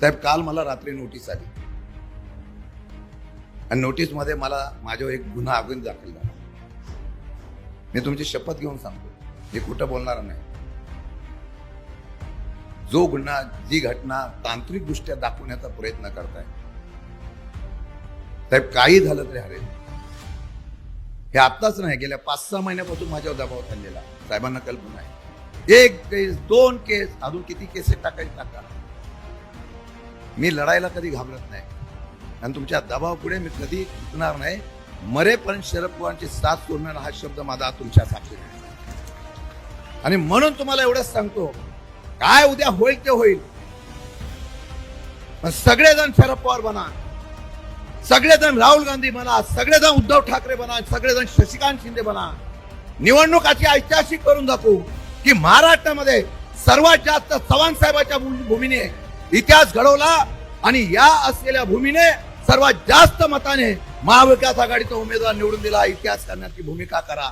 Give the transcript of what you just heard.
साहेब काल मला रात्री नोटीस आली. आणि नोटीसमध्ये मला माझ्यावर एक गुन्हा अगोदर दाखल झाला. मी तुमची शपथ घेऊन सांगतो. हे कुठं बोलणार नाही. जो गुन्हा जी घटना तांत्रिकदृष्ट्या दाखवण्याचा प्रयत्न करताय साहेब काही झालं तरी हरेल. हे आत्ताच नाही गेल्या पाच सहा महिन्यापासून माझ्यावर दबाव चाललेला साहेबांना कल्पना आहे. एक केस दोन केस अजून किती केसेस टाकायचे टाका. मी लढायला कधी घाबरत नाही. आणि तुमच्या दबावापुढे मी कधी झुकणार नाही. मरेपर्यंत शरद पवारांची साथ सोडणार हा शब्द माझा तुमच्या साक्षी आणि म्हणून तुम्हाला एवढंच सांगतो काय उद्या होईल ते होईल. पण सगळेजण शरद पवार बना. सगळेजण राहुल गांधी बना. सगळेजण उद्धव ठाकरे बना. सगळेजण शशिकांत शिंदे बना. निवडणुकाची ऐतिहासिक करून दाखवू की महाराष्ट्रामध्ये सर्वात जास्त चव्हाण साहेबाच्या भूमीने इतिहास घडवला आणि या असलेल्या भूमीने सर्वात जास्त मताने महाविकास आघाडीचा उमेदवार निवडून दिला. इतिहास करण्याची भूमिका करा.